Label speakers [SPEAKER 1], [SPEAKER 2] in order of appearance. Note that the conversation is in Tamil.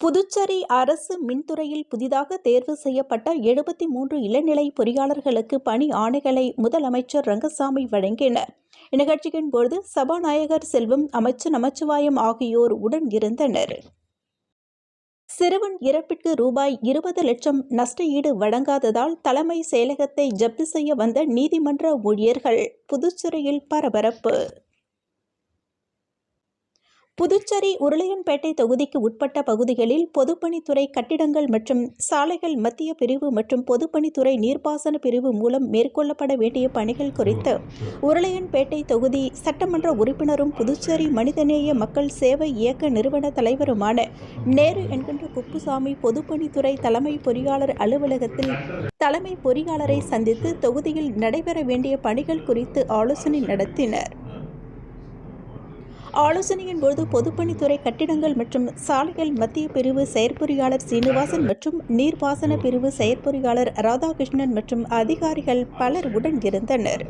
[SPEAKER 1] புதுச்சேரி அரசு மின்துறையில் புதிதாக தேர்வு செய்யப்பட்ட எழுபத்தி மூன்று இளநிலை பொறியாளர்களுக்கு பணி ஆணைகளை முதலமைச்சர் ரங்கசாமி வழங்கினர். இந்நிகழ்ச்சியின் போது சபாநாயகர் செல்வம் அமைச்சர் நமச்சிவாயம் ஆகியோர் உடன் இருந்தனர். சிறுவன் இறப்பிற்கு ரூபாய் இருபது லட்சம் நஷ்ட ஈடு வழங்காததால் தலைமை செயலகத்தை ஜப்தி செய்ய வந்த நீதிமன்ற ஊழியர்கள் புதுச்சேரியில் பரபரப்பு. புதுச்சேரி உருளையன்பேட்டை தொகுதிக்கு உட்பட்ட பகுதிகளில் பொதுப்பணித்துறை கட்டிடங்கள் மற்றும் சாலைகள் மத்திய பிரிவு மற்றும் பொதுப்பணித்துறை நீர்ப்பாசன பிரிவு மூலம் மேற்கொள்ளப்பட வேண்டிய பணிகள் குறித்து உருளையன்பேட்டை தொகுதி சட்டமன்ற உறுப்பினரும் புதுச்சேரி மனிதநேய மக்கள் சேவை இயக்க நிறுவன தலைவருமான நேரு என்கின்ற குப்புசாமி பொதுப்பணித்துறை தலைமை பொறியாளர் அலுவலகத்தில் தலைமை பொறியாளரை சந்தித்து தொகுதியில் நடைபெற வேண்டிய பணிகள் குறித்து ஆலோசனை நடத்தினர். ஆலோசனையின் போது பொதுப்பணித்துறை கட்டிடங்கள் மற்றும் சாலைகள் மத்திய பிரிவு செயற்பொறியாளர் சீனிவாசன் மற்றும் நீர்ப்பாசன பிரிவு செயற்பொறியாளர் ராதாகிருஷ்ணன் மற்றும் அதிகாரிகள் பலர் உடன் இருந்தனர்.